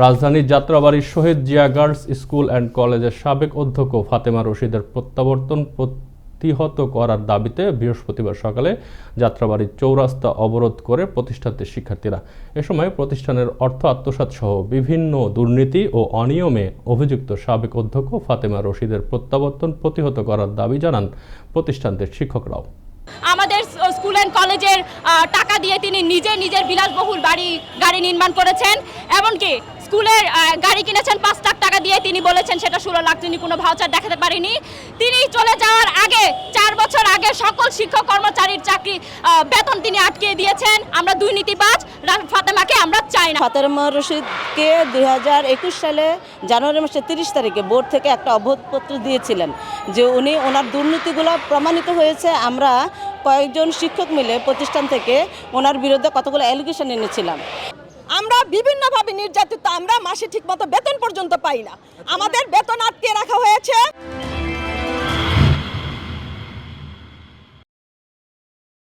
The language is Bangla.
রাজধানীর যাত্রাবাড়ির Shahid Zia girls school and কলেজের সাবেক অধ্যক্ষ ফাতেমা রশিদের প্রত্যাবর্তন প্রতিহত করার দাবিতে বৃহস্পতিবার সকালে যাত্রাবাড়ির চৌরাস্তা অবরোধ করে প্রতিষ্ঠানটির শিক্ষার্থীরা। এ সময় প্রতিষ্ঠানের অর্থ আত্মসাৎ সহ বিভিন্ন দুর্নীতি ও অনিয়মে অভিযুক্ত সাবেক অধ্যক্ষ ফাতেমা রশিদের প্রত্যাবর্তন প্রতিহত করার দাবি জানান প্রতিষ্ঠানটির শিক্ষকরাও। আমাদের স্কুল অ্যান্ড কলেজের টাকা দিয়ে তিনি নিজে নিজের বিলাসবহুল বাড়ি, গাড়ি নির্মাণ করেছেন। এমনকি স্কুলের গাড়ি কিনেছেন, পাঁচ লাখ টাকা দিয়ে। তিনি বলেছেন সেটা ষোলো লাখ তিনি কোনো ভাউচার দেখাতে পারেনি। তিনি চলে যাওয়ার আগে, চার বছর আগে সকল শিক্ষক কর্মচারীর চাকরি বেতন তিনি আটকে দিয়েছেন। আমরা দুর্নীতিবাজ ফাতেমাকে আমরা চাই না। ফাতেমা রশিদকে দুই হাজার একুশ সালে জানুয়ারি মাসের তিরিশ তারিখে বোর্ড থেকে একটা অবরোধপত্র দিয়েছিলেন যে উনি ওনার দুর্নীতিগুলো প্রমাণিত হয়েছে। আমরা কয়েকজন শিক্ষক মিলে প্রতিষ্ঠান থেকে ওনার বিরুদ্ধে কতগুলো অ্যালিগেশন এনেছিলাম। আমরা বিভিন্নভাবে নির্যাতিত আমরা মাসে ঠিকমতো বেতন পর্যন্ত পাই না। আমাদের বেতন আটকে রাখা হয়েছে।